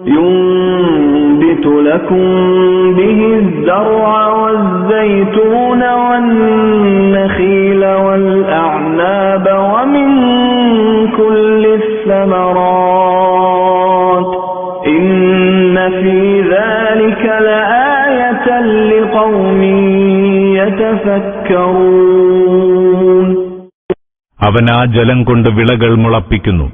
ينبت لكم به الزرع والزيتون والنخيل والأعناب ومن كل الثمرات إن في ذلك لآية لقوم يتفكرون അവൻ ആ ജലം കൊണ്ട് വിളകൾ മുളപ്പിക്കുന്നു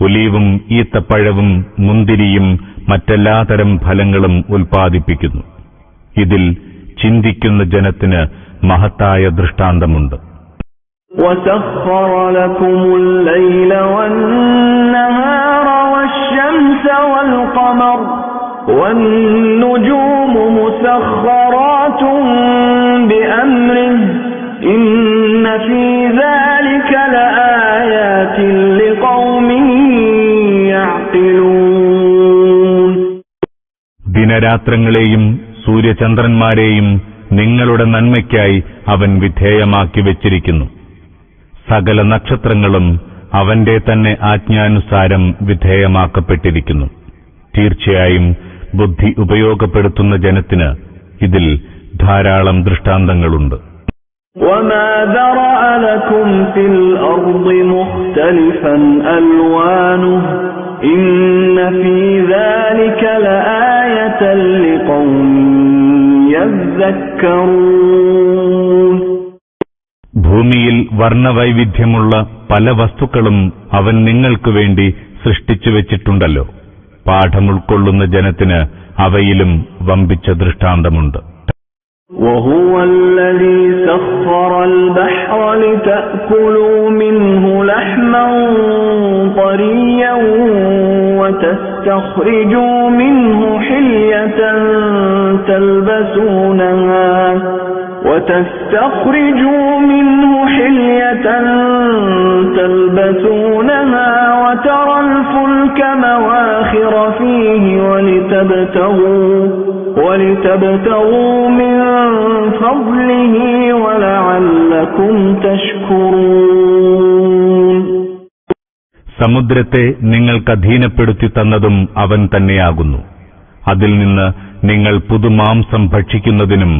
ഒലീവും ഈത്തപ്പഴവും മുന്തിരിയും മറ്റെല്ലാതരം ഫലങ്ങളും ഉൽപ്പാദിപ്പിക്കുന്നു ഇതിൽ ചിന്തിക്കുന്ന ജനത്തിന് മഹത്തായ ദൃഷ്ടാന്തമുണ്ട് وسخر لكم الليل والنهار والشمس والقمر والنجوم مسخرات بأمره إن في ذلك لآيات ദിനരാത്രങ്ങളെയും സൂര്യചന്ദ്രന്മാരെയും നിങ്ങളുടെ നന്മയ്ക്കായി അവൻ വിധേയമാക്കി വെച്ചിരിക്കുന്നു സകല നക്ഷത്രങ്ങളും അവന്റെ തന്നെ ആജ്ഞാനുസാരം വിധേയമാക്കപ്പെട്ടിരിക്കുന്നു തീർച്ചയായും ബുദ്ധി ഉപയോഗപ്പെടുത്തുന്ന ജനത്തിന് ഇതിൽ ധാരാളം ദൃഷ്ടാന്തങ്ങളുണ്ട് وما ذرأ لكم في الأرض مختلفا ألوانه إن في ذلك لآية لقوم يذكرون ഭൂമിയിൽ വർണ്ണവൈവിധ്യമുള്ള പല വസ്തുക്കളും അവൻ നിങ്ങൾക്കു വേണ്ടി സൃഷ്ടിച്ചു വെച്ചിട്ടുണ്ടല്ലോ പാഠമുൾക്കൊള്ളുന്ന ജനത്തിന് അവയിലും വമ്പിച്ച ദൃഷ്ടാന്തമുണ്ട് وهو الذي سخر البحر لتأكلوا منه لحما طريا وتستخرجوا منه حلية تلبسونها وتستخرجوا منه حلية تلبسونها وترى الفلك مواخر فيه ولتبتغوا ولتبتغوا من فضله ولعلكم تشكرون സമുദ്രത്തെ നിങ്ങൾക്ക് അധീനപ്പെടുത്തി തന്നതും അവൻ തന്നെയാകുന്നു അതിൽ നിന്ന് നിങ്ങൾ പുതുമാംസം ഭക്ഷിക്കുന്നതിനും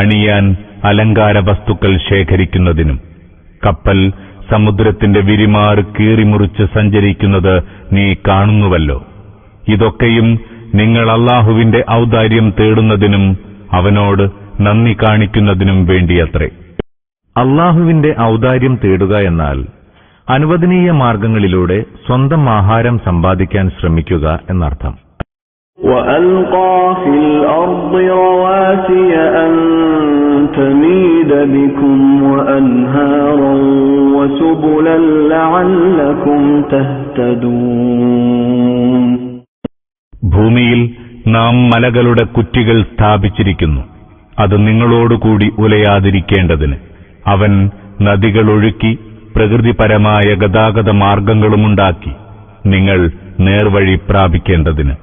അണിയാൻ അലങ്കാര വസ്തുക്കൾ ശേഖരിക്കുന്നതിനും കപ്പൽ സമുദ്രത്തിന്റെ വിരിമാറ് കീറിമുറിച്ച് സഞ്ചരിക്കുന്നത് നീ കാണുന്നുവല്ലോ ഇതൊക്കെയും നിങ്ങൾ അള്ളാഹുവിന്റെ ഔദാര്യം തേടുന്നതിനും അവനോട് നന്ദി കാണിക്കുന്നതിനും വേണ്ടിയത്രേ അള്ളാഹുവിന്റെ ഔദാര്യം തേടുക എന്നാൽ അനുവദനീയ മാർഗങ്ങളിലൂടെ സ്വന്തം ആഹാരം സമ്പാദിക്കാൻ ശ്രമിക്കുക എന്നർത്ഥം وألقى في الأرض رواسي أن تميد بكم وأنهارا وسبلا لعلكم تهتدون ഭൂമിയിൽ നാം മലകളുടെ കുറ്റികൾ സ്ഥാപിച്ചിരിക്കുന്നു. അത് നിങ്ങളോടുകൂടി ഉലയാതിരിക്കേണ്ടതിന് അവൻ നദികളൊഴുക്കി പ്രകൃതിപരമായ ഗതാഗത മാർഗങ്ങളുമുണ്ടാക്കി നിങ്ങൾ നേർവഴി പ്രാപിക്കേണ്ടതിന്.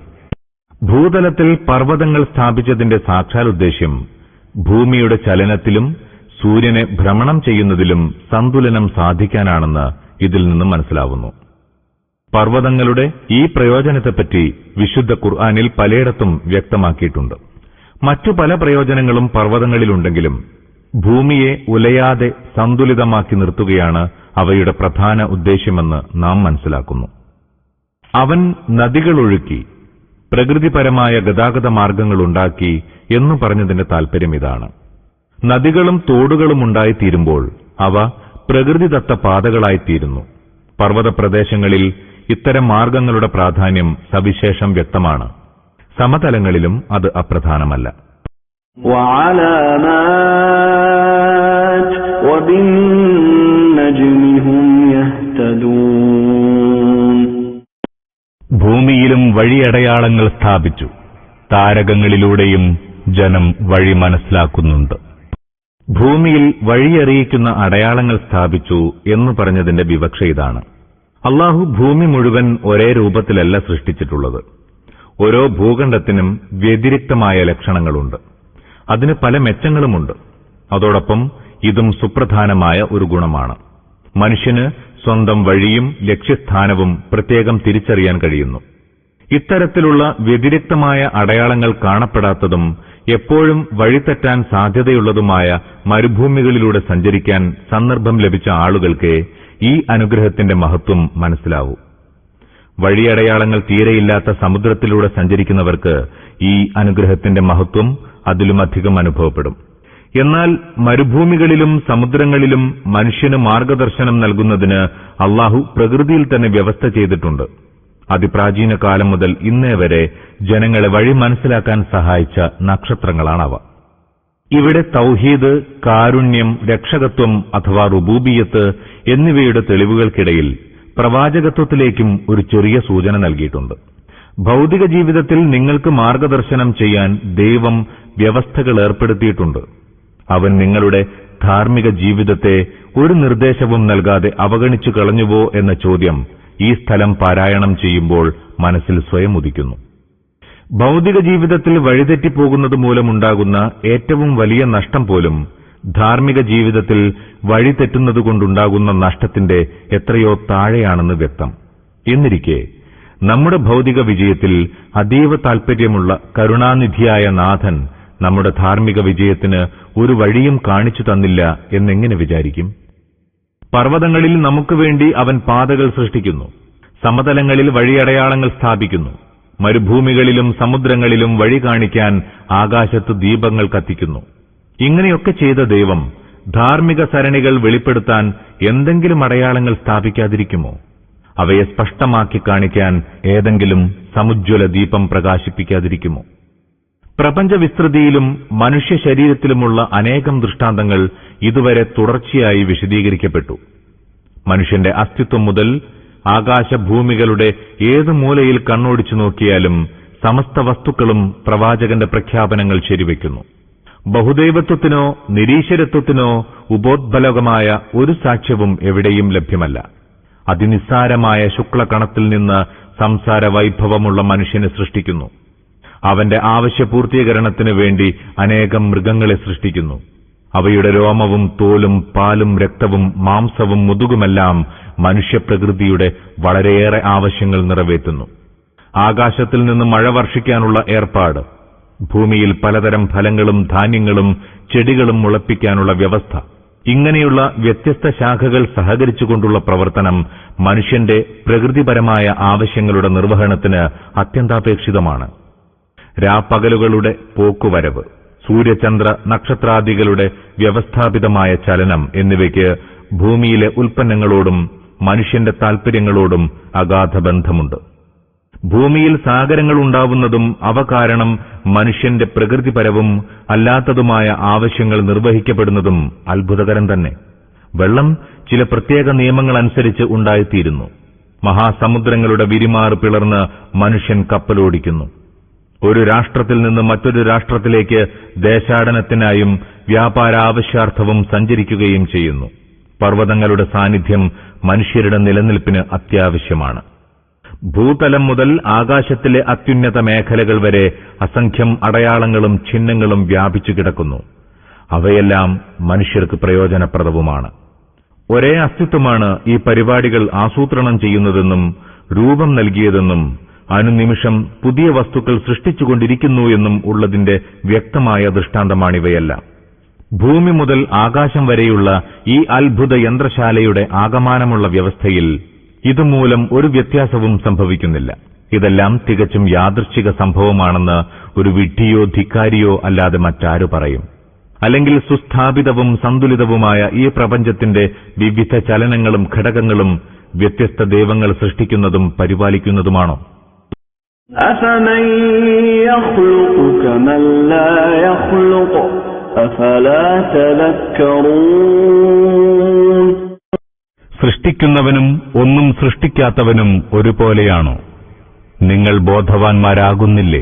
ഭൂതലത്തിൽ പർവതങ്ങൾ സ്ഥാപിച്ചതിന്റെ സാക്ഷാൽ ഉദ്ദേശ്യം ഭൂമിയുടെ ചലനത്തിലും സൂര്യനെ ഭ്രമണം ചെയ്യുന്നതിലും സന്തുലനം സാധിക്കാനാണെന്ന് ഇതിൽ നിന്ന് മനസ്സിലാവുന്നു. പർവതങ്ങളുടെ ഈ പ്രയോജനത്തെപ്പറ്റി വിശുദ്ധ ഖുർആാനിൽ പലയിടത്തും വ്യക്തമാക്കിയിട്ടുണ്ട്. മറ്റു പല പ്രയോജനങ്ങളും പർവതങ്ങളിലുണ്ടെങ്കിലും ഭൂമിയെ ഉലയാതെ സന്തുലിതമാക്കി നിർത്തുകയാണ് അവയുടെ പ്രധാന ഉദ്ദേശ്യമെന്ന് നാം മനസ്സിലാക്കുന്നു. അവൻ നദികളൊഴുക്കി പ്രകൃതിപരമായ ഗതാഗത മാർഗങ്ങളുണ്ടാക്കി എന്ന് പറഞ്ഞതിന്റെ താൽപര്യം ഇതാണ്. നദികളും തോടുകളും ഉണ്ടായിത്തീരുമ്പോൾ അവ പ്രകൃതിദത്ത പാതകളായിത്തീരുന്നു. പർവത പ്രദേശങ്ങളിൽ ഇത്തരം മാർഗങ്ങളുടെ പ്രാധാന്യം സവിശേഷം വ്യക്തമാണ്. സമതലങ്ങളിലും അത് അപ്രധാനമല്ല. ഭൂമിയിലും വഴിയടയാളങ്ങൾ സ്ഥാപിച്ചു. താരകങ്ങളിലൂടെയും ജനം വഴി മനസ്സിലാക്കുന്നുണ്ട്. ഭൂമിയിൽ വഴിയറിയിക്കുന്ന അടയാളങ്ങൾ സ്ഥാപിച്ചു എന്ന് പറഞ്ഞതിന്റെ വിവക്ഷ ഇതാണ്. അള്ളാഹു ഭൂമി മുഴുവൻ ഒരേ രൂപത്തിലല്ല സൃഷ്ടിച്ചിട്ടുള്ളത്. ഓരോ ഭൂഖണ്ഡത്തിനും വ്യതിരിക്തമായ ലക്ഷണങ്ങളുണ്ട്. അതിന് പല മെച്ചങ്ങളുമുണ്ട്. അതോടൊപ്പം ഇതും സുപ്രധാനമായ ഒരു ഗുണമാണ്. മനുഷ്യന് സ്വന്തം വഴിയും ലക്ഷ്യസ്ഥാനവും പ്രത്യേകം തിരിച്ചറിയാൻ കഴിയുന്നു. ഇത്തരത്തിലുള്ള വ്യതിരിക്തമായ അടയാളങ്ങൾ കാണപ്പെടാത്തതും എപ്പോഴും വഴിതെറ്റാൻ സാധ്യതയുള്ളതുമായ മരുഭൂമികളിലൂടെ സഞ്ചരിക്കാൻ സന്ദർഭം ലഭിച്ച ആളുകൾക്ക് ഈ അനുഗ്രഹത്തിന്റെ മഹത്വം മനസ്സിലാവൂ. വഴിയടയാളങ്ങൾ തീരെയില്ലാത്ത സമുദ്രത്തിലൂടെ സഞ്ചരിക്കുന്നവർക്ക് ഈ അനുഗ്രഹത്തിന്റെ മഹത്വം അതിലുമധികം അനുഭവപ്പെടും. എന്നാൽ മരുഭൂമികളിലും സമുദ്രങ്ങളിലും മനുഷ്യന് മാർഗദർശനം നൽകുന്നതിന് അള്ളാഹു പ്രകൃതിയിൽ തന്നെ വ്യവസ്ഥ ചെയ്തിട്ടുണ്ട്. അതിപ്രാചീന കാലം മുതൽ ഇന്നേ വരെ ജനങ്ങളെ വഴി മനസ്സിലാക്കാൻ സഹായിച്ച നക്ഷത്രങ്ങളാണവ. ഇവിടെ തൗഹീദ് കാരുണ്യം രക്ഷകത്വം അഥവാ റുബൂബിയത്ത് എന്നിവയുടെ തെളിവുകൾക്കിടയിൽ പ്രവാചകത്വത്തിലേക്കും ഒരു ചെറിയ സൂചന നൽകിയിട്ടുണ്ട്. ഭൗതിക ജീവിതത്തിൽ നിങ്ങൾക്ക് മാർഗദർശനം ചെയ്യാൻ ദൈവം വ്യവസ്ഥകൾ ഏർപ്പെടുത്തിയിട്ടുണ്ട്. അവൻ നിങ്ങളുടെ ധാർമ്മിക ജീവിതത്തെ ഒരു നിർദ്ദേശവും നൽകാതെ അവഗണിച്ചു കളഞ്ഞുവോ എന്ന ചോദ്യം ഈ സ്ഥലം പാരായണം ചെയ്യുമ്പോൾ മനസ്സിൽ സ്വയം ഉദിക്കുന്നു. ഭൗതിക ജീവിതത്തിൽ വഴിതെറ്റിപ്പോകുന്നത് മൂലമുണ്ടാകുന്ന ഏറ്റവും വലിയ നഷ്ടം പോലും ധാർമ്മിക ജീവിതത്തിൽ വഴിതെറ്റുന്നതുകൊണ്ടുണ്ടാകുന്ന നഷ്ടത്തിന്റെ എത്രയോ താഴെയാണെന്ന് വ്യക്തം. എന്നിരിക്കെ നമ്മുടെ ഭൗതിക വിജയത്തിൽ അതീവ താൽപര്യമുള്ള കരുണാനിധിയായ നാഥൻ നമ്മുടെ ധാർമ്മിക വിജയത്തിന് ഒരു വഴിയും കാണിച്ചു തന്നില്ല എന്നെങ്ങനെ വിചാരിക്കും? പർവതങ്ങളിൽ നമുക്ക് വേണ്ടി അവൻ പാതകൾ സൃഷ്ടിക്കുന്നു. സമതലങ്ങളിൽ വഴിയടയാളങ്ങൾ സ്ഥാപിക്കുന്നു. മരുഭൂമികളിലും സമുദ്രങ്ങളിലും വഴി കാണിക്കാൻ ആകാശത്ത് ദീപങ്ങൾ കത്തിക്കുന്നു. ഇങ്ങനെയൊക്കെ ചെയ്ത ദൈവം ധാർമ്മിക സരണികൾ വെളിപ്പെടുത്താൻ എന്തെങ്കിലും അടയാളങ്ങൾ സ്ഥാപിക്കാതിരിക്കുമോ? അവയെ സ്പഷ്ടമാക്കി കാണിക്കാൻ ഏതെങ്കിലും സമുജ്വല ദീപം പ്രകാശിപ്പിക്കാതിരിക്കുമോ? പ്രപഞ്ചവിസ്തൃതിയിലും മനുഷ്യ ശരീരത്തിലുമുള്ള അനേകം ദൃഷ്ടാന്തങ്ങൾ ഇതുവരെ തുടർച്ചയായി വിശദീകരിക്കപ്പെട്ടു. മനുഷ്യന്റെ അസ്തിത്വം മുതൽ ആകാശഭൂമികളുടെ ഏത് മൂലയിൽ കണ്ണോടിച്ചു നോക്കിയാലും സമസ്ത വസ്തുക്കളും പ്രവാചകന്റെ പ്രഖ്യാപനങ്ങൾ ശരിവയ്ക്കുന്നു ബഹുദൈവത്വത്തിനോ നിരീശ്വരത്വത്തിനോ ഉപോദ്ബലകമായ ഒരു സാക്ഷ്യവും എവിടെയും ലഭ്യമല്ല. അതിനിസ്സാരമായ ശുക്ലകണത്തിൽ നിന്ന് സംസാര വൈഭവമുള്ള മനുഷ്യനെ സൃഷ്ടിക്കുന്നു. അവന്റെ ആവശ്യപൂർത്തീകരണത്തിനു വേണ്ടി അനേകം മൃഗങ്ങളെ സൃഷ്ടിക്കുന്നു. അവയുടെ രോമവും തോലും പാലും രക്തവും മാംസവും മുതുകുമെല്ലാം മനുഷ്യപ്രകൃതിയുടെ വളരെയേറെ ആവശ്യങ്ങൾ നിറവേറ്റുന്നു. ആകാശത്തിൽ നിന്ന് മഴ വർഷിക്കാനുള്ള ഏർപ്പാട് ഭൂമിയിൽ പലതരം ഫലങ്ങളും ധാന്യങ്ങളും ചെടികളും മുളപ്പിക്കാനുള്ള വ്യവസ്ഥ ഇങ്ങനെയുള്ള വ്യത്യസ്ത ശാഖകൾ സഹകരിച്ചുകൊണ്ടുള്ള പ്രവർത്തനം മനുഷ്യന്റെ പ്രകൃതിപരമായ ആവശ്യങ്ങളുടെ നിർവഹണത്തിന് അത്യന്താപേക്ഷിതമാണ്. രാപ്പകലുകളുടെ പോക്കുവരവ്. സൂര്യചന്ദ്ര നക്ഷത്രാദികളുടെ വ്യവസ്ഥാപിതമായ ചലനം എന്നിവയ്ക്ക് ഭൂമിയിലെ ഉൽപ്പന്നങ്ങളോടും മനുഷ്യന്റെ താൽപര്യങ്ങളോടും അഗാധ ബന്ധമുണ്ട്. ഭൂമിയിൽ സാഗരങ്ങൾ ഉണ്ടാവുന്നതും അവ കാരണം മനുഷ്യന്റെ പ്രകൃതിപരവും അല്ലാത്തതുമായ ആവശ്യങ്ങൾ നിർവഹിക്കപ്പെടുന്നതും അത്ഭുതകരം തന്നെ. വെള്ളം ചില പ്രത്യേക നിയമങ്ങളനുസരിച്ച് ഉണ്ടായിത്തീരുന്നു. മഹാസമുദ്രങ്ങളുടെ വിരിമാറ് പിളർന്ന് മനുഷ്യൻ കപ്പലോടിക്കുന്നു. ഒരു രാഷ്ട്രത്തിൽ നിന്ന് മറ്റൊരു രാഷ്ട്രത്തിലേക്ക് ദേശാടനത്തിനായും വ്യാപാരാവശ്യാർത്ഥവും സഞ്ചരിക്കുകയും ചെയ്യുന്നു. പർവതങ്ങളുടെ സാന്നിധ്യം മനുഷ്യരുടെ നിലനിൽപ്പിന് അത്യാവശ്യമാണ്. ഭൂതലം മുതൽ ആകാശത്തിലെ അത്യുന്നത മേഖലകൾ വരെ അസംഖ്യം അടയാളങ്ങളും ചിഹ്നങ്ങളും വ്യാപിച്ചു കിടക്കുന്നു. അവയെല്ലാം മനുഷ്യർക്ക് പ്രയോജനപ്രദവുമാണ്. ഒരേ അസ്തിത്വമാണ് ഈ പരിപാടികൾ ആസൂത്രണം ചെയ്യുന്നതെന്നും രൂപം നൽകിയതെന്നും അനുനിമിഷം പുതിയ വസ്തുക്കൾ സൃഷ്ടിച്ചുകൊണ്ടിരിക്കുന്നു എന്നും ഉള്ളതിന്റെ വ്യക്തമായ ദൃഷ്ടാന്തമാണിവയെല്ലാം. ഭൂമി മുതൽ ആകാശം വരെയുള്ള ഈ അത്ഭുത യന്ത്രശാലയുടെ ആകമാനമുള്ള വ്യവസ്ഥയിൽ ഇതുമൂലം ഒരു വ്യത്യാസവും സംഭവിക്കുന്നില്ല. ഇതെല്ലാം തികച്ചും യാദൃശ്ചിക സംഭവമാണെന്ന് ഒരു വിഡ്ഢിയോ ധിക്കാരിയോ അല്ലാതെ മറ്റാരു പറയും. അല്ലെങ്കിൽ സുസ്ഥാപിതവും സന്തുലിതവുമായ ഈ പ്രപഞ്ചത്തിന്റെ വിവിധ ചലനങ്ങളും ഘടകങ്ങളും വ്യത്യസ്ത ദൈവങ്ങൾ സൃഷ്ടിക്കുന്നതും പരിപാലിക്കുന്നതുമാണോ? أفمن يخلق كمن لا يخلق أفلا تذكرون സൃഷ്ടിക്കുന്നവനും ഒന്നും സൃഷ്ടിക്കാത്തവനും ഒരുപോലെയാണോ നിങ്ങൾ ബോധവാന്മാരാകുന്നില്ലേ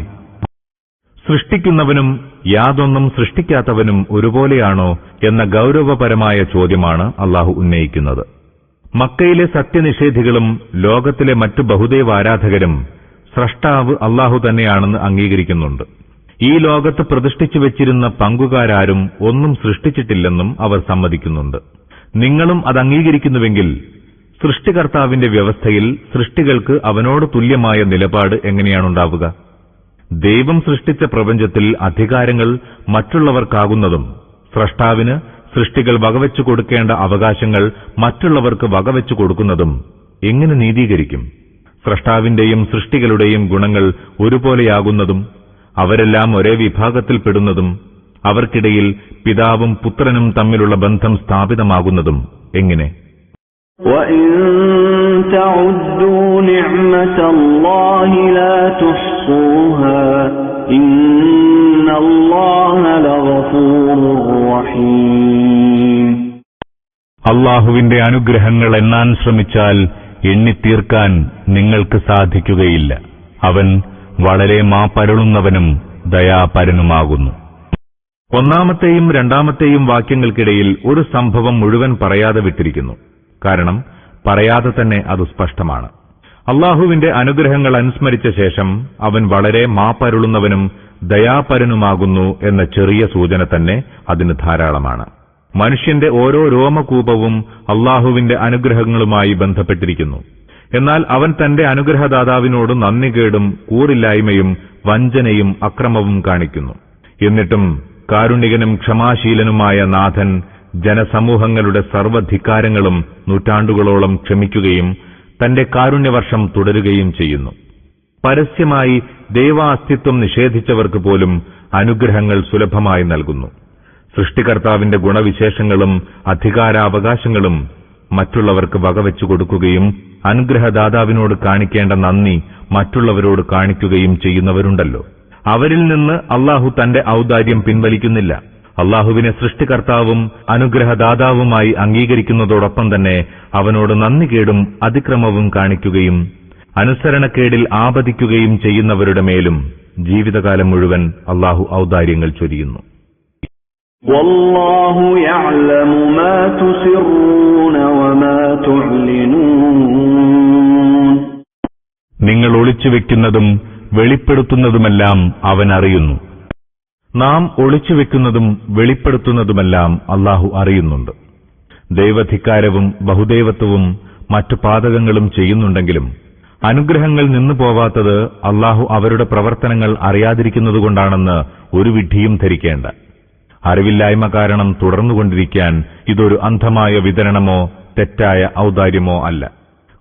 സൃഷ്ടിക്കുന്നവനും യാതൊന്നും സൃഷ്ടിക്കാത്തവനും ഒരുപോലെയാണോ എന്ന ഗൌരവപരമായ ചോദ്യമാണ് അള്ളാഹു ഉന്നയിക്കുന്നത് മക്കയിലെ സത്യനിഷേധികളും ലോകത്തിലെ മറ്റു ബഹുദൈവ ആരാധകരും സ്രഷ്ടാവ് അള്ളാഹു തന്നെയാണെന്ന് അംഗീകരിക്കുന്നുണ്ട്. ഈ ലോകത്ത് പ്രതിഷ്ഠിച്ചു വെച്ചിരുന്ന പങ്കുകാരാരും ഒന്നും സൃഷ്ടിച്ചിട്ടില്ലെന്നും അവർ സമ്മതിക്കുന്നുണ്ട്. നിങ്ങളും അത് അംഗീകരിക്കുന്നുവെങ്കിൽ സൃഷ്ടികർത്താവിന്റെ വ്യവസ്ഥയിൽ സൃഷ്ടികൾക്ക് അവനോട് തുല്യമായ നിലപാട് എങ്ങനെയാണുണ്ടാവുക? ദൈവം സൃഷ്ടിച്ച പ്രപഞ്ചത്തിൽ അധികാരങ്ങൾ മറ്റുള്ളവർക്കാകുന്നതും സ്രഷ്ടാവിന് സൃഷ്ടികൾ വകവെച്ചു കൊടുക്കേണ്ട അവകാശങ്ങൾ മറ്റുള്ളവർക്ക് വകവെച്ചു കൊടുക്കുന്നതും എങ്ങനെ നീതീകരിക്കും? സ്രഷ്ടാവിന്റെയും സൃഷ്ടികളുടെയും ഗുണങ്ങൾ ഒരുപോലെയാകുന്നതും അവരെല്ലാം ഒരേ വിഭാഗത്തിൽപ്പെടുന്നതും അവർക്കിടയിൽ പിതാവും പുത്രനും തമ്മിലുള്ള ബന്ധം സ്ഥാപിതമാകുന്നതും എങ്ങനെ? അള്ളാഹുവിന്റെ അനുഗ്രഹങ്ങൾ എണ്ണാൻ ശ്രമിച്ചാൽ എണ്ണിത്തീർക്കാൻ നിങ്ങൾക്ക് സാധിക്കുകയില്ല. അവൻ വളരെ മാപ്പരുളുന്നവനും ദയാപരനുമാകുന്നു. ഒന്നാമത്തെയും രണ്ടാമത്തെയും വാക്യങ്ങൾക്കിടയിൽ ഒരു സംഭവം മുഴുവൻ പറയാതെ വിട്ടിരിക്കുന്നു. കാരണം പറയാതെ തന്നെ അത് സ്പഷ്ടമാണ്. അള്ളാഹുവിന്റെ അനുഗ്രഹങ്ങൾ അനുസ്മരിച്ച ശേഷം അവൻ വളരെ മാപ്പരുളുന്നവനും ദയാപരനുമാകുന്നു എന്ന ചെറിയ സൂചന തന്നെ അതിന് ധാരാളമാണ്. മനുഷ്യന്റെ ഓരോ രോമകൂപവും അള്ളാഹുവിന്റെ അനുഗ്രഹങ്ങളുമായി ബന്ധപ്പെട്ടിരിക്കുന്നു. എന്നാൽ അവൻ തന്റെ അനുഗ്രഹദാതാവിനോട് നന്ദികേടും കൂറില്ലായ്മയും വഞ്ചനയും അക്രമവും കാണിക്കുന്നു. എന്നിട്ടും കാരുണികനും ക്ഷമാശീലനുമായ നാഥൻ ജനസമൂഹങ്ങളുടെ സർവധിക്കാരങ്ങളും നൂറ്റാണ്ടുകളോളം ക്ഷമിക്കുകയും തന്റെ കാരുണ്യവർഷം തുടരുകയും ചെയ്യുന്നു. പരസ്യമായി ദൈവാസ്തിത്വം നിഷേധിച്ചവർക്ക് പോലും അനുഗ്രഹങ്ങൾ സുലഭമായി നൽകുന്നു. സൃഷ്ടികർത്താവിന്റെ ഗുണവിശേഷങ്ങളും അധികാരാവകാശങ്ങളും മറ്റുള്ളവർക്ക് വകവെച്ചു കൊടുക്കുകയും അനുഗ്രഹദാതാവിനോട് കാണിക്കേണ്ട നന്ദി മറ്റുള്ളവരോട് കാണിക്കുകയും ചെയ്യുന്നവരുണ്ടല്ലോ. അവരിൽ നിന്ന് അള്ളാഹു തന്റെ ഔദാര്യം പിൻവലിക്കുന്നില്ല. അള്ളാഹുവിനെ സൃഷ്ടികർത്താവും അനുഗ്രഹദാതാവുമായി അംഗീകരിക്കുന്നതോടൊപ്പം തന്നെ അവനോട് നന്ദികേടും അതിക്രമവും കാണിക്കുകയും അനുസരണക്കേടിൽ ആപതിക്കുകയും ചെയ്യുന്നവരുടെ മേലും ജീവിതകാലം മുഴുവൻ അള്ളാഹു ഔദാര്യങ്ങൾ ചൊരിയുന്നു. والله يعلم ما تسرون وما تعلنون നിങ്ങൾ ഒളിച്ചുവെക്കുന്നതും വെളിപ്പെടുത്തുന്നതുമെല്ലാം അവൻ അറിയുന്നു നാം ഒളിച്ചുവെക്കുന്നതും വെളിപ്പെടുത്തുന്നതുമെല്ലാം അള്ളാഹു അറിയുന്നുണ്ട് ദൈവധിക്കാരവും ബഹുദൈവത്വവും മറ്റു പാതകങ്ങളും ചെയ്യുന്നുണ്ടെങ്കിലും അനുഗ്രഹങ്ങൾ നിന്നു പോവാത്തത് അള്ളാഹു അവരുടെ പ്രവർത്തനങ്ങൾ അറിയാതിരിക്കുന്നതുകൊണ്ടാണെന്ന് ഒരു വിഡ്ഢിയും ധരിക്കേണ്ട അറിവില്ലായ്മ കാരണം തുടർന്നുകൊണ്ടിരിക്കാൻ ഇതൊരു അന്ധമായ വിതരണമോ തെറ്റായ ഔദാര്യമോ അല്ല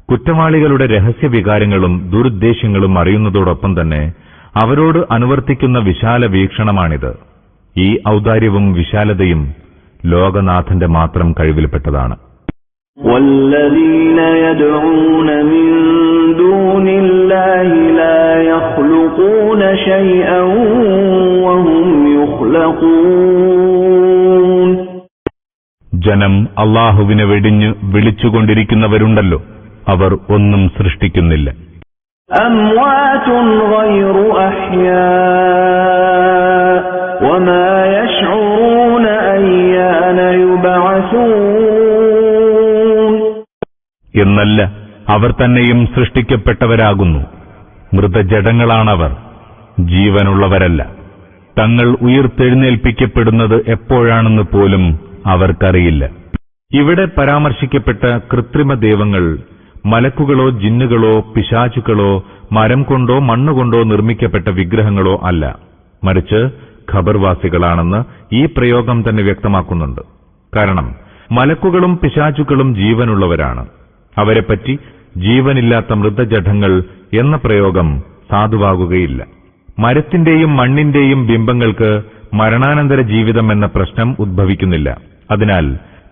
കുറ്റവാളികളുടെ രഹസ്യവികാരങ്ങളും ദുരുദ്ദേശ്യങ്ങളും അറിയുന്നതോടൊപ്പം തന്നെ അവരോട് അനുവർത്തിക്കുന്ന വിശാല വീക്ഷണമാണിത് ഈ ഔദാര്യവും വിശാലതയും ലോകനാഥന്റെ മാത്രം കഴിവിൽപ്പെട്ടതാണ് والذين يدعون من دون الله لا يخلقون شيئا وهم يخلقون ജനം അള്ളാഹുവിനെ വെടിഞ്ഞ് വിളിച്ചുകൊണ്ടിരിക്കുന്നവരുണ്ടല്ലോ. അവർ ഒന്നും സൃഷ്ടിക്കുന്നില്ല. എന്നല്ല അവർ തന്നെയും സൃഷ്ടിക്കപ്പെട്ടവരാകുന്നു. മൃതജടങ്ങളാണവർ ജീവനുള്ളവരല്ല. തങ്ങൾ ഉയർത്തെഴുന്നേൽപ്പിക്കപ്പെടുന്നത് എപ്പോഴാണെന്ന് പോലും അവർക്കറിയില്ല. ഇവിടെ പരാമർശിക്കപ്പെട്ട കൃത്രിമ ദൈവങ്ങൾ മലക്കുകളോ ജിന്നുകളോ പിശാചുക്കളോ മരം കൊണ്ടോ മണ്ണുകൊണ്ടോ നിർമ്മിക്കപ്പെട്ട വിഗ്രഹങ്ങളോ അല്ല. മറിച്ച് ഖബർവാസികളാണെന്ന് ഈ പ്രയോഗം തന്നെ വ്യക്തമാക്കുന്നുണ്ട്. കാരണം മലക്കുകളും പിശാചുക്കളും ജീവനുള്ളവരാണ്. അവരെപ്പറ്റി ജീവനില്ലാത്ത മൃതജഠങ്ങൾ എന്ന പ്രയോഗം സാധുവാകുകയില്ല. മരത്തിന്റെയും മണ്ണിന്റെയും ബിംബങ്ങൾക്ക് മരണാനന്തര ജീവിതം എന്ന പ്രശ്നം ഉദ്ഭവിക്കുന്നില്ല. അതിനാൽ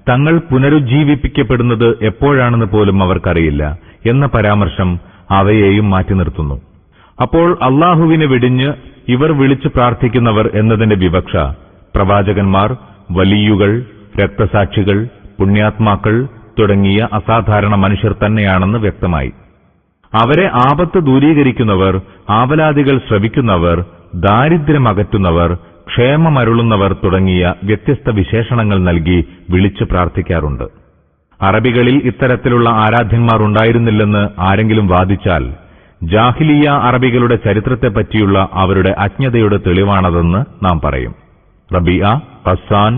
തങ്ങൾ പുനരുജ്ജീവിപ്പിക്കപ്പെടുന്നത് എപ്പോഴാണെന്ന് പോലും അവർക്കറിയില്ല എന്ന പരാമർശം അവയെയും മാറ്റി നിർത്തുന്നു. അപ്പോൾ അള്ളാഹുവിനെ വെടിഞ്ഞ് ഇവർ വിളിച്ചു പ്രാർത്ഥിക്കുന്നവർ എന്നതിന്റെ വിവക്ഷ പ്രവാചകന്മാർ വലിയുകൾ രക്തസാക്ഷികൾ പുണ്യാത്മാക്കൾ തുടങ്ങിയ അസാധാരണ മനുഷ്യർ തന്നെയാണെന്ന് വ്യക്തമായി. അവരെ ആപത്ത് ദൂരീകരിക്കുന്നവർ ആവലാദികൾ ശ്രവിക്കുന്നവർ ദാരിദ്ര്യമകറ്റുന്നവർ ക്ഷേമമരുളുന്നവർ തുടങ്ങിയ വ്യത്യസ്ത വിശേഷണങ്ങൾ നൽകി വിളിച്ചു പ്രാർത്ഥിക്കാറുണ്ട്. അറബികളിൽ ഇത്തരത്തിലുള്ള ആരാധ്യന്മാർ ഉണ്ടായിരുന്നില്ലെന്ന് ആരെങ്കിലും വാദിച്ചാൽ ജാഹിലിയ അറബികളുടെ ചരിത്രത്തെപ്പറ്റിയുള്ള അവരുടെ അജ്ഞതയുടെ തെളിവാണതെന്ന് നാം പറയും. റബിയ ഖസാൻ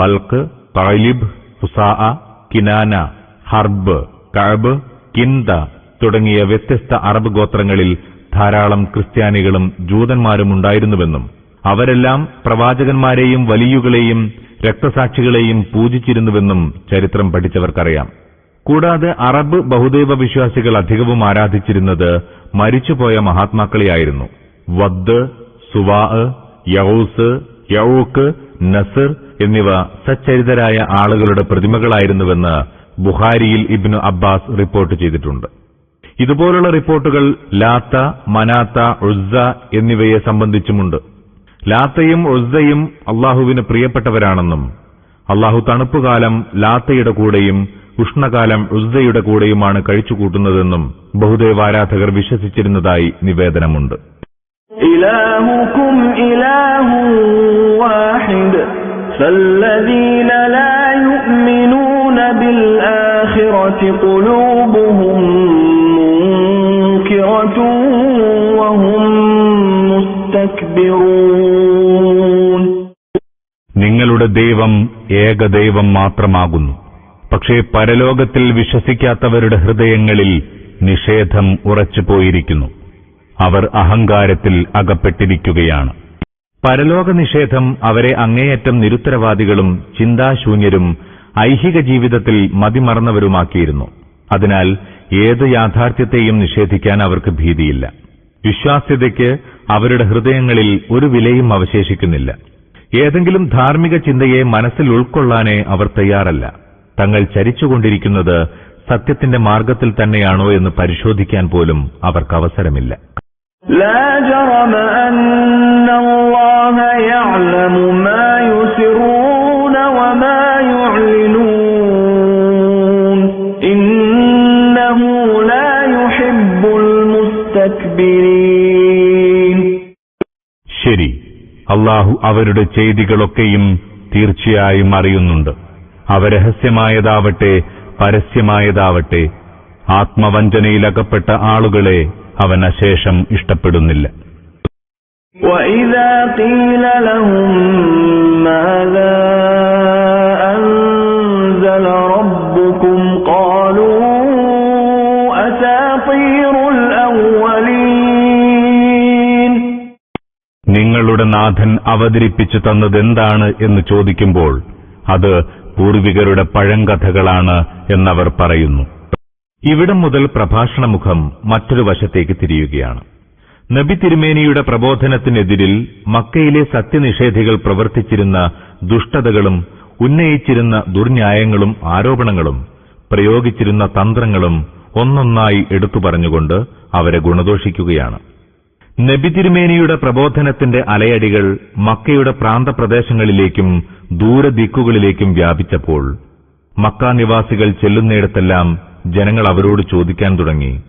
ബൽക്ക് തൈലിബ് ഹുസാ കിനാന ഹർബ് കഅബ് കിന്ത തുടങ്ങിയ വ്യത്യസ്ത അറബ് ഗോത്രങ്ങളിൽ ധാരാളം ക്രിസ്ത്യാനികളും ജൂതന്മാരും ഉണ്ടായിരുന്നുവെന്നും അവരെല്ലാം പ്രവാചകന്മാരെയും വലിയുകളെയും രക്തസാക്ഷികളെയും പൂജിച്ചിരുന്നുവെന്നും ചരിത്രം പഠിച്ചവർക്കറിയാം. കൂടാതെ അറബ് ബഹുദൈവ വിശ്വാസികൾ അധികവും ആരാധിച്ചിരുന്നത് മരിച്ചുപോയ മഹാത്മാക്കളെയായിരുന്നു. വദ് സുവാ യൌസ് യൌക്ക് നസർ എന്നിവ സച്ചരിതരായ ആളുകളുടെ പ്രതിമകളായിരുന്നുവെന്ന് ബുഹാരിയിൽ ഇബ്നു അബ്ബാസ് റിപ്പോർട്ട് ചെയ്തിട്ടുണ്ട്. ഇതുപോലുള്ള റിപ്പോർട്ടുകൾ ലാത്ത മനാത്ത ഉസ്സ എന്നിവയെ സംബന്ധിച്ചുമുണ്ട് ലാത്തയും ഉസ്സയും അള്ളാഹുവിന് പ്രിയപ്പെട്ടവരാണെന്നും അള്ളാഹു തണുപ്പുകാലം ലാത്തയുടെ കൂടെയും ഉഷ്ണകാലം ഉസ്സയുടെ കൂടെയുമാണ് കഴിച്ചുകൂട്ടുന്നതെന്നും ബഹുദൈവാരാധകർ വിശ്വസിച്ചിരുന്നതായി നിവേദനമുണ്ട് إلهكم إله واحد فالذين لا يؤمنون بالآخرة قلوبهم നിങ്ങളുടെ ദൈവം ഏകദൈവം മാത്രമാകുന്നു. പക്ഷേ പരലോകത്തിൽ വിശ്വസിക്കാത്തവരുടെ ഹൃദയങ്ങളിൽ നിഷേധം ഉറച്ചുപോയിരിക്കുന്നു അവർ അഹങ്കാരത്തിൽ അകപ്പെട്ടിരിക്കുകയാണ്. പരലോക നിഷേധം അവരെ അങ്ങേയറ്റം നിരുത്തരവാദികളും ചിന്താശൂന്യരും ഐഹിക ജീവിതത്തിൽ മതിമറന്നവരുമാക്കിയിരുന്നു. അതിനാൽ ഏത് യാഥാർത്ഥ്യത്തെയും നിഷേധിക്കാൻ അവർക്ക് ഭീതിയില്ല. വിശ്വാസ്യതയ്ക്ക് അവരുടെ ഹൃദയങ്ങളിൽ ഒരു വിലയും അവശേഷിക്കുന്നില്ല ഏതെങ്കിലും ധാർമ്മിക ചിന്തയെ മനസ്സിൽ ഉൾക്കൊള്ളാനേ അവർ തയ്യാറല്ല തങ്ങൾ ചരിച്ചുകൊണ്ടിരിക്കുന്നത് സത്യത്തിന്റെ മാർഗത്തിൽ തന്നെയാണോ എന്ന് പരിശോധിക്കാൻ പോലും അവർക്ക് അവസരമില്ല لا جرم أن الله يعلم ما يسرون അള്ളാഹു അവരുടെ ചെയ്തികളൊക്കെയും തീർച്ചയായും അറിയുന്നുണ്ട് അവരഹസ്യമായതാവട്ടെ പരസ്യമായതാവട്ടെ ആത്മവഞ്ചനയിലകപ്പെട്ട ആളുകളെ അവൻ അശേഷം ഇഷ്ടപ്പെടുന്നില്ല وإذا قيل لهم ماذا നിങ്ങളുടെ നാഥൻ അവതരിപ്പിച്ചു തന്നതെന്താണ് എന്ന് ചോദിക്കുമ്പോൾ അത് പൂർവികരുടെ പഴങ്കഥകളാണ് എന്നവർ പറയുന്നു. ഇവിടം മുതൽ പ്രഭാഷണമുഖം മറ്റൊരു വശത്തേക്ക് തിരിയുകയാണ്. നബി തിരുമേനിയുടെ പ്രബോധനത്തിനെതിരിൽ മക്കയിലെ സത്യനിഷേധികൾ പ്രവർത്തിച്ചിരുന്ന ദുഷ്ടതകളും ഉന്നയിച്ചിരുന്ന ദുർന്യായങ്ങളും ആരോപണങ്ങളും പ്രയോഗിച്ചിരുന്ന തന്ത്രങ്ങളും ഒന്നൊന്നായി എടുത്തു പറഞ്ഞുകൊണ്ട് അവരെ ഗുണദോഷിക്കുകയാണ്. നബി തിരുമേനിയുടെ പ്രബോധനത്തിന്റെ അലയടികൾ മക്കയുടെ പ്രാന്തപ്രദേശങ്ങളിലേക്കും ദൂരദിക്കുകളിലേക്കും വ്യാപിച്ചപ്പോൾ മക്ക നിവാസികൾ ചെല്ലുന്നിടത്തെല്ലാം ജനങ്ങൾ അവരോട് ചോദിക്കാൻ തുടങ്ങി.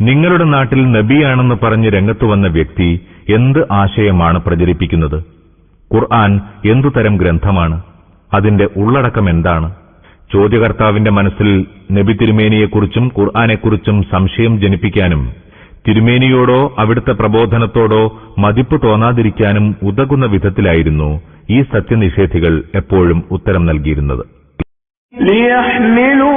നിങ്ങളുടെ നാട്ടിൽ നബിയാണെന്ന് പറഞ്ഞ് രംഗത്തു വന്ന വ്യക്തി എന്ത് ആശയമാണ് പ്രചരിപ്പിക്കുന്നത്? ഖുർആൻ എന്തുതരം ഗ്രന്ഥമാണ്? അതിന്റെ ഉള്ളടക്കം എന്താണ്? ചോദ്യകർത്താവിന്റെ മനസ്സിൽ നബി തിരുമേനിയെക്കുറിച്ചും ഖുർആാനെക്കുറിച്ചും സംശയം ജനിപ്പിക്കാനും തിരുമേനിയോടോ അവിടുത്തെ പ്രബോധനത്തോടോ മതിപ്പ് തോന്നാതിരിക്കാനും ഉതകുന്ന വിധത്തിലായിരുന്നു ഈ സത്യനിഷേധികൾ എപ്പോഴും ഉത്തരം നൽകിയിരുന്നത്. ലിയഹ്മിലൂ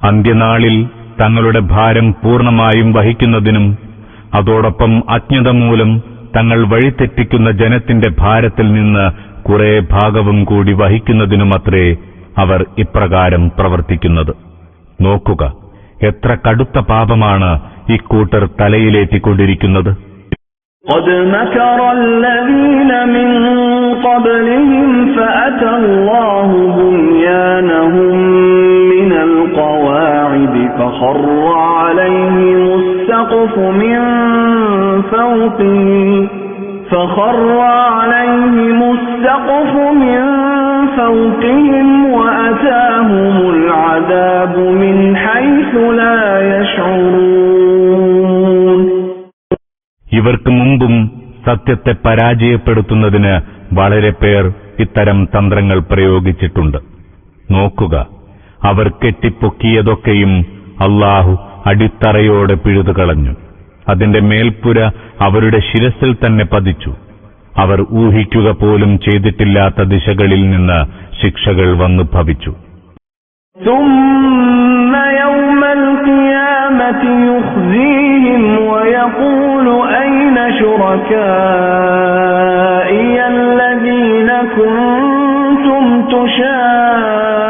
അന്ത്യനാളിൽ തങ്ങളുടെ ഭാരം പൂർണ്ണമായും വഹിക്കുന്നതിനും അതോടൊപ്പം അജ്ഞത മൂലം തങ്ങൾ വഴിതെറ്റിക്കുന്ന ജനത്തിന്റെ ഭാരത്തിൽ നിന്ന് കുറെ ഭാഗവും കൂടി വഹിക്കുന്നതിനുമത്രേ അവർ ഇപ്രകാരം പ്രവർത്തിക്കുന്നത് നോക്കുക എത്ര കടുത്ത പാപമാണ് ഇക്കൂട്ടർ തലയിലേറ്റിക്കൊണ്ടിരിക്കുന്നത് قد مكر الذين من قبلهم فأتى الله بنيانهم من القواعد فخر عليهم السقف من فوقهم فخر عليهم السقف من فوقهم وأتاهم العذاب من حيث لا يشعرون ഇവർക്ക് മുമ്പും സത്യത്തെ പരാജയപ്പെടുത്തുന്നതിന് വളരെ പേർ ഇത്തരം തന്ത്രങ്ങൾ പ്രയോഗിച്ചിട്ടുണ്ട് നോക്കുക അവർ കെട്ടിപ്പൊക്കിയതൊക്കെയും അള്ളാഹു അടിത്തറയോടെ പിഴുതുകളഞ്ഞു അതിന്റെ മേൽപ്പുര അവരുടെ ശിരസിൽ തന്നെ പതിച്ചു അവർ ഊഹിക്കുക പോലും ചെയ്തിട്ടില്ലാത്ത ദിശകളിൽ നിന്ന് ശിക്ഷകൾ വന്നു ഭവിച്ചു ثم يوم القيامة يخزيهم ويقول أين شركائي الذين كنتم تشاقون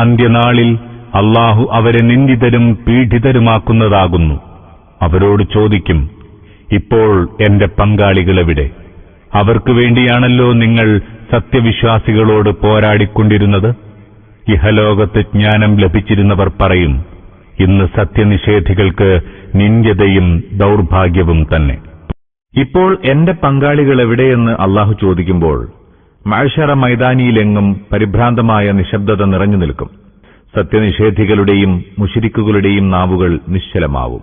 അന്ത്യനാളിൽ അള്ളാഹു അവരെ നിന്ദിതരും പീഡിതരുമാക്കുന്നതാകുന്നു. അവരോട് ചോദിക്കും ഇപ്പോൾ എന്റെ പങ്കാളികളെവിടെ? അവർക്കു വേണ്ടിയാണല്ലോ നിങ്ങൾ സത്യവിശ്വാസികളോട് പോരാടിക്കൊണ്ടിരുന്നത്? ഇഹലോകത്ത് ജ്ഞാനം ലഭിച്ചിരുന്നവർ പറയും ഇന്ന് സത്യനിഷേധികൾക്ക് നിന്ദ്യതയും ദൗർഭാഗ്യവും തന്നെ. ഇപ്പോൾ എന്റെ പങ്കാളികളെവിടെയെന്ന് അള്ളാഹു ചോദിക്കുമ്പോൾ മഴഷറ മൈതാനിയിലെങ്ങും പരിഭ്രാന്തമായ നിശബ്ദത നിറഞ്ഞു നിൽക്കും. സത്യനിഷേധികളുടെയും മുഷിരിക്കുകളുടെയും നാവുകൾ നിശ്ചലമാവും.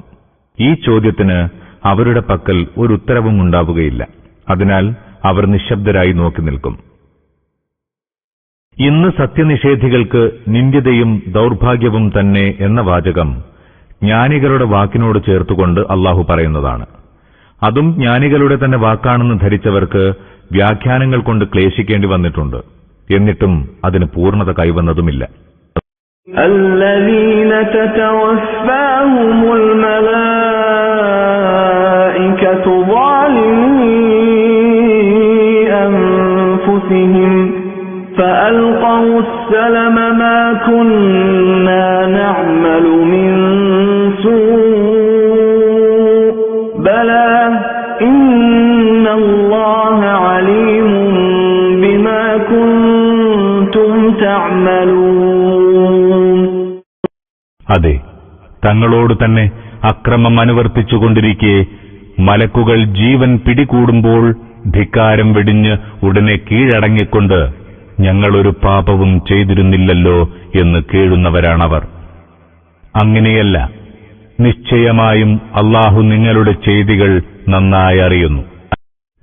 ഈ ചോദ്യത്തിന് അവരുടെ പക്കൽ ഒരു ഉത്തരവും ഉണ്ടാവുകയില്ല. അതിനാൽ അവർ നിശബ്ദരായി നോക്കി നിൽക്കും. ഇന്ന് സത്യനിഷേധികൾക്ക് നിന്ദ്യതയും ദൗർഭാഗ്യവും തന്നെ എന്ന വാചകം ജ്ഞാനികളുടെ വാക്കിനോട് ചേർത്തുകൊണ്ട് അള്ളാഹു പറയുന്നതാണ്. അതും ജ്ഞാനികളുടെ തന്നെ വാക്കാണെന്ന് ധരിച്ചവർക്ക് വ്യാഖ്യാനങ്ങൾ കൊണ്ട് ക്ലേശിക്കേണ്ടി വന്നിട്ടുണ്ട് എന്നിട്ടും അതിന് പൂർണ്ണത കൈവന്നതുമില്ല الذين تتوفاهم തങ്ങളോട് തന്നെ അക്രമം അനുവർത്തിച്ചുകൊണ്ടിരിക്കെ. മലക്കുകൾ ജീവൻ പിടികൂടുമ്പോൾ ധിക്കാരം വെടിഞ്ഞ് ഉടനെ കീഴടങ്ങിക്കൊണ്ട് ഞങ്ങളൊരു പാപവും ചെയ്തിരുന്നില്ലല്ലോ എന്ന് കേഴുന്നവരാണവർ. അങ്ങനെയല്ല നിശ്ചയമായും അള്ളാഹു നിങ്ങളുടെ ചെയ്തികൾ നന്നായി അറിയുന്നു.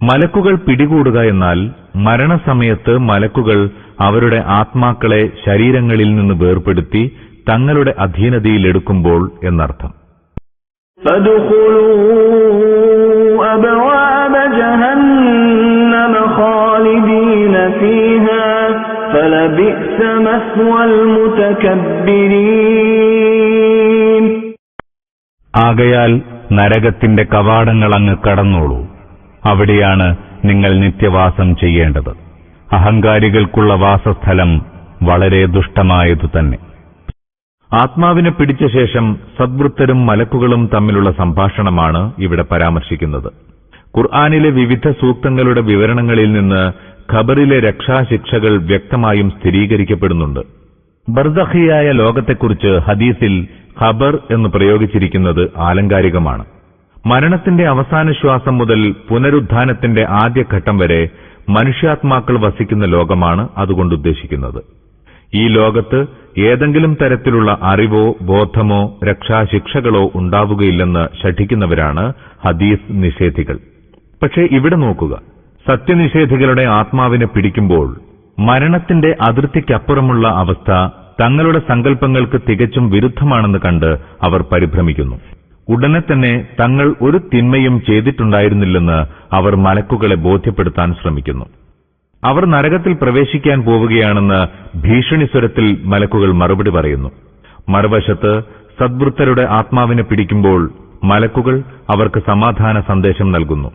മലക്കുകൾ പിടികൂടുക എന്നാൽ മരണസമയത്ത് മലക്കുകൾ അവരുടെ ആത്മാക്കളെ ശരീരങ്ങളിൽ നിന്ന് വേർപെടുത്തി തങ്ങളുടെ അധീനതയിലെടുക്കുമ്പോൾ എന്നർത്ഥം. ആകയാൽ നരകത്തിന്റെ കവാടങ്ങൾ അങ്ങ് കടന്നോളൂ. അവിടെയാണ് നിങ്ങൾ നിത്യവാസം ചെയ്യേണ്ടത്. അഹങ്കാരികൾക്കുള്ള വാസസ്ഥലം വളരെ ദുഷ്ടമായതു തന്നെ ആത്മാവിനെ പിടിച്ച ശേഷം സദ്വൃത്തരും മലക്കുകളും തമ്മിലുള്ള സംഭാഷണമാണ് ഇവിടെ പരാമർശിക്കുന്നത്. ഖുർആാനിലെ വിവിധ സൂക്തങ്ങളുടെ വിവരണങ്ങളിൽ നിന്ന് ഖബറിലെ രക്ഷാശിക്ഷകൾ വ്യക്തമായും സ്ഥിരീകരിക്കപ്പെടുന്നുണ്ട്. ബർദഹിയായ ലോകത്തെക്കുറിച്ച് ഹദീസിൽ ഖബർ എന്ന് പ്രയോഗിച്ചിരിക്കുന്നത് ആലങ്കാരികമാണ്. മരണത്തിന്റെ അവസാന ശ്വാസം മുതൽ പുനരുദ്ധാനത്തിന്റെ ആദ്യഘട്ടം വരെ മനുഷ്യാത്മാക്കൾ വസിക്കുന്ന ലോകമാണ് അതുകൊണ്ട് ഉദ്ദേശിക്കുന്നത്. ഈ ലോകത്ത് ഏതെങ്കിലും തരത്തിലുള്ള അറിവോ ബോധമോ രക്ഷാശിക്ഷകളോ ഉണ്ടാവുകയില്ലെന്ന് ശഠിക്കുന്നവരാണ് ഹദീസ് നിഷേധികൾ. പക്ഷേ ഇവിടെ നോക്കുക. സത്യനിഷേധികളുടെ ആത്മാവിനെ പിടിക്കുമ്പോൾ മരണത്തിന്റെ അതിർത്തിക്കപ്പുറമുള്ള അവസ്ഥ തങ്ങളുടെ സങ്കല്പങ്ങൾക്ക് തികച്ചും വിരുദ്ധമാണെന്ന് കണ്ട് അവർ പരിഭ്രമിക്കുന്നു. ഉടനെ തന്നെ തങ്ങൾ ഒരു തിന്മയും ചെയ്തിട്ടുണ്ടായിരുന്നില്ലെന്ന് അവർ മലക്കുകളെ ബോധ്യപ്പെടുത്താൻ ശ്രമിക്കുന്നു. അവർ നരകത്തിൽ പ്രവേശിക്കാൻ പോവുകയാണെന്ന് ഭീഷണി സ്വരത്തിൽ മലക്കുകൾ മറുപടി പറയുന്നു. മറുവശത്ത് സദ്വൃത്തരുടെ ആത്മാവിനെ പിടിക്കുമ്പോൾ മലക്കുകൾ അവർക്ക് സമാധാന സന്ദേശം നൽകുന്നു.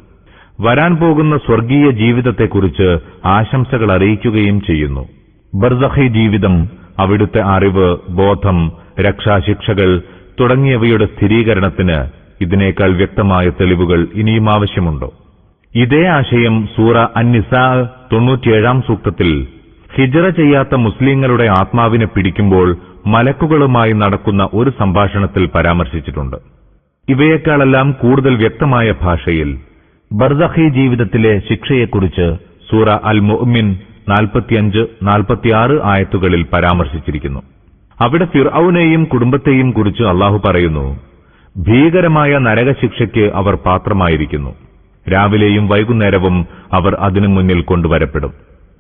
വരാൻ പോകുന്ന സ്വർഗീയ ജീവിതത്തെക്കുറിച്ച് ആശംസകൾ അറിയിക്കുകയും ചെയ്യുന്നു. ബർസഹി ജീവിതം അവിടുത്തെ അറിവ് ബോധം രക്ഷാശിക്ഷകൾ തുടങ്ങിയവയുടെ സ്ഥിരീകരണത്തിന് ഇതിനേക്കാൾ വ്യക്തമായ തെളിവുകൾ ഇനിയും ആവശ്യമുണ്ടോ? ഇതേ ആശയം സൂറ അന്നിസാ തൊണ്ണൂറ്റിയേഴാം സൂക്തത്തിൽ. ഹിജറ ചെയ്യാത്ത മുസ്ലിങ്ങളുടെ ആത്മാവിനെ പിടിക്കുമ്പോൾ മലക്കുകളുമായി നടക്കുന്ന ഒരു സംഭാഷണത്തിൽ പരാമർശിച്ചിട്ടുണ്ട്. ഇവയേക്കാളെല്ലാം കൂടുതൽ വ്യക്തമായ ഭാഷയിൽ ബർദഹി ജീവിതത്തിലെ ശിക്ഷയെക്കുറിച്ച് സൂറ അൽ മൊഹ്മിൻ നാൽപ്പത്തിയഞ്ച് നാൽപ്പത്തിയാറ് ആയത്തുകളിൽ പരാമർശിച്ചിരിക്കുന്നു. അവിടെ ഫിർഔനെയും കുടുംബത്തെയും കുറിച്ച് അള്ളാഹു പറയുന്നു ഭീകരമായ നരകശിക്ഷയ്ക്ക് അവർ പാത്രമായിരിക്കുന്നു. രാവിലെയും വൈകുന്നേരവും അവർ അതിനു മുന്നിൽ കൊണ്ടുവരപ്പെടും.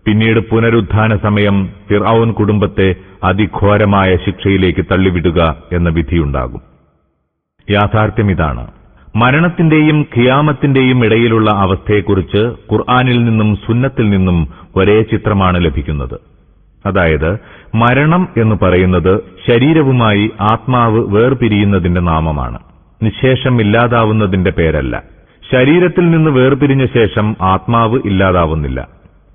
പിന്നീട് പുനരുദ്ധാന സമയം ഫിർഔൻ കുടുംബത്തെ അതിഘോരമായ ശിക്ഷയിലേക്ക് തള്ളിവിടുക എന്ന വിധിയുണ്ടാകും. യാഥാർത്ഥ്യം ഇതാണ്. മരണത്തിന്റെയും ഖിയാമത്തിന്റെയും ഇടയിലുള്ള അവസ്ഥയെക്കുറിച്ച് ഖുർആാനിൽ നിന്നും സുന്നത്തിൽ നിന്നും ഒരേ ചിത്രമാണ് ലഭിക്കുന്നത്. അതായത് മരണം എന്ന് പറയുന്നത് ശരീരവുമായി ആത്മാവ് വേർപിരിയുന്നതിന്റെ നാമമാണ്. നിശേഷം ഇല്ലാതാവുന്നതിന്റെ പേരല്ല. ശരീരത്തിൽ നിന്ന് വേർപിരിഞ്ഞ ശേഷം ആത്മാവ് ഇല്ലാതാവുന്നില്ല.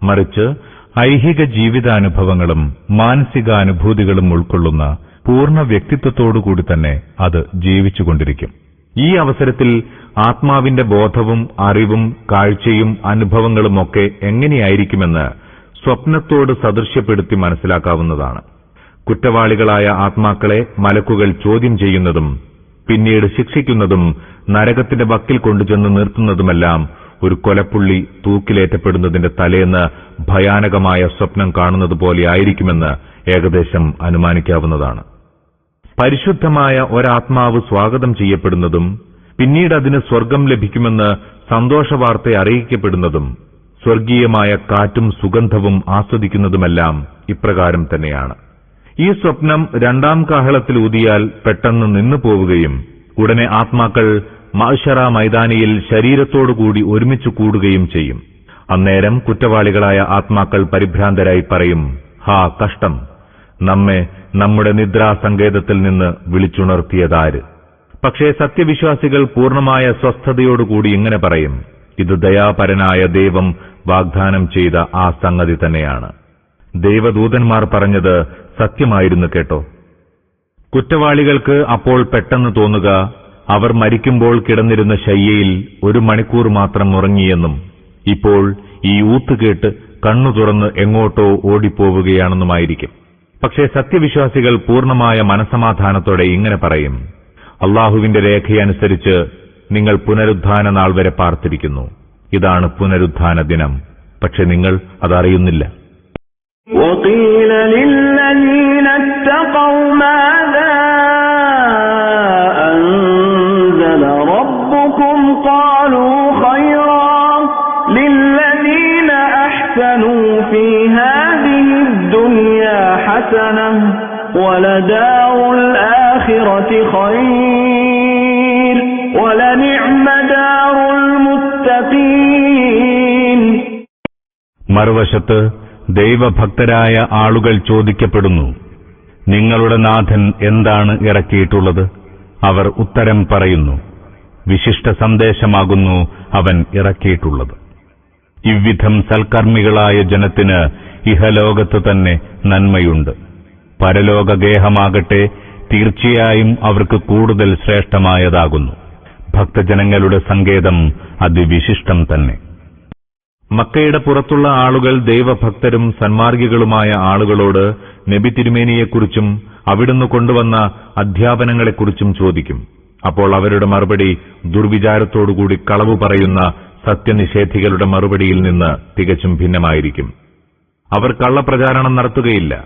മറിച്ച് ഐഹിക ജീവിതാനുഭവങ്ങളും മാനസികാനുഭൂതികളും ഉൾക്കൊള്ളുന്ന പൂർണ വ്യക്തിത്വത്തോടുകൂടി തന്നെ അത് ജീവിച്ചുകൊണ്ടിരിക്കും. ഈ അവസരത്തിൽ ആത്മാവിന്റെ ബോധവും അറിവും കാഴ്ചയും അനുഭവങ്ങളുമൊക്കെ എങ്ങനെയായിരിക്കുമെന്ന് സ്വപ്നത്തോട് സദൃശ്യപ്പെടുത്തി മനസ്സിലാക്കാവുന്നതാണ്. കുറ്റവാളികളായ ആത്മാക്കളെ മലക്കുകൾ ചോദ്യം ചെയ്യുന്നതും പിന്നീട് ശിക്ഷിക്കുന്നതും നരകത്തിന്റെ വക്കിൽ കൊണ്ടുചെന്ന് നിർത്തുന്നതുമെല്ലാം ഒരു കൊലപ്പുള്ളി തൂക്കിലേറ്റപ്പെടുന്നതിന്റെ തലേന്ന് ഭയാനകമായ സ്വപ്നം കാണുന്നത് പോലെയായിരിക്കുമെന്ന് ഏകദേശം അനുമാനിക്കാവുന്നതാണ്. പരിശുദ്ധമായ ഒരാത്മാവ് സ്വാഗതം ചെയ്യപ്പെടുന്നതും പിന്നീട് അതിന് സ്വർഗം ലഭിക്കുമെന്ന് സന്തോഷവാർത്ത അറിയിക്കപ്പെടുന്നതും സ്വർഗീയമായ കാറ്റും സുഗന്ധവും ആസ്വദിക്കുന്നതുമെല്ലാം ഇപ്രകാരം തന്നെയാണ്. ഈ സ്വപ്നം രണ്ടാം കാഹളത്തിൽ ഊതിയാൽ പെട്ടെന്ന് നിന്നു പോവുകയും ഉടനെ ആത്മാക്കൾ മാഷറ മൈതാനിയിൽ ശരീരത്തോടുകൂടി ഒരുമിച്ച് കൂടുകയും ചെയ്യും. അന്നേരം കുറ്റവാളികളായ ആത്മാക്കൾ പരിഭ്രാന്തരായി പറയും ഹാ കഷ്ടം. നമ്മെ നമ്മുടെ നിദ്രാസങ്കേതത്തിൽ നിന്ന് വിളിച്ചുണർത്തിയതാര്? പക്ഷേ സത്യവിശ്വാസികൾ പൂർണമായ സ്വസ്ഥതയോടുകൂടി ഇങ്ങനെ പറയും ഇത് ദയാപരനായ ദൈവം വാഗ്ദാനം ചെയ്ത ആ സംഗതി തന്നെയാണ്. ദൈവദൂതന്മാർ പറഞ്ഞത് സത്യമായിരുന്നു കേട്ടോ. കുറ്റവാളികൾക്ക് അപ്പോൾ പെട്ടെന്ന് തോന്നുക അവർ മരിക്കുമ്പോൾ കിടന്നിരുന്ന ശയ്യയിൽ ഒരു മണിക്കൂർ മാത്രം ഉറങ്ങിയെന്നും ഇപ്പോൾ ഈ ഊത്ത് കേട്ട് കണ്ണു തുറന്ന് എങ്ങോട്ടോ ഓടിപ്പോവുകയാണെന്നുമായിരിക്കും. പക്ഷേ സത്യവിശ്വാസികൾ പൂർണമായ മനസമാധാനത്തോടെ ഇങ്ങനെ പറയും അള്ളാഹുവിന്റെ രേഖയനുസരിച്ച് നിങ്ങൾ പുനരുദ്ധാന നാൾ വരെ പാർത്തിരിക്കുന്നു. ഇതാണ് പുനരുദ്ധാന ദിനം. പക്ഷെ നിങ്ങൾ അതറിയുന്നില്ല. وقيل للذين اتقوا ماذا أنزل ربكم قالوا خيرا للذين أحسنوا في هذه الدنيا حسنة ولدار الآخرة خير ولنعم دار المتقين മറുവശത്ത് ദൈവഭക്തരായ ആളുകൾ ചോദിക്കപ്പെടുന്നു നിങ്ങളുടെ നാഥൻ എന്താണ് ഇറക്കിയിട്ടുള്ളത്? അവർ ഉത്തരം പറയുന്നു വിശിഷ്ട സന്ദേശമാകുന്നു അവൻ ഇറക്കിയിട്ടുള്ളത്. ഇவ்விധം സൽക്കർമ്മികളായ ജനത്തിന് ഇഹലോകത്ത് തന്നെ നന്മയുണ്ട്. പരലോകഗേഹമാകട്ടെ തീർച്ചയായും അവർക്ക് കൂടുതൽ ശ്രേഷ്ഠമായതാകുന്നു. ഭക്തജനങ്ങളുടെ സങ്കേതം അതിവിശിഷ്ടം തന്നെ. മക്കയുടെ പുറത്തുള്ള ആളുകൾ ദൈവഭക്തരും സന്മാർഗികളുമായ ആളുകളോട് നബി തിരുമേനിയെക്കുറിച്ചും അവിടുന്ന് കൊണ്ടുവന്ന അധ്യാപനങ്ങളെക്കുറിച്ചും ചോദിക്കും. അപ്പോൾ അവരുടെ മറുപടി ദുർവിചാരത്തോടുകൂടി കളവു പറയുന്ന സത്യനിഷേധികളുടെ മറുപടിയിൽ നിന്ന് തികച്ചും ഭിന്നമായിരിക്കും. അവർ കള്ളപ്രചാരണം നടത്തുകയില്ല.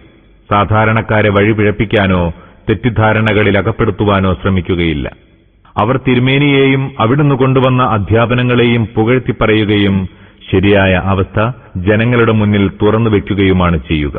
സാധാരണക്കാരെ വഴിപിഴപ്പിക്കാനോ തെറ്റിദ്ധാരണകളിൽ അകപ്പെടുത്തുവാനോ ശ്രമിക്കുകയില്ല. അവർ തിരുമേനിയെയും അവിടുന്ന് കൊണ്ടുവന്ന അധ്യാപനങ്ങളെയും പുകഴ്ത്തി പറയുകയും ശരിയായ അവസ്ഥ ജനങ്ങളുടെ മുന്നിൽ തുറന്നു വയ്ക്കുകയുമാണ് ചെയ്യുക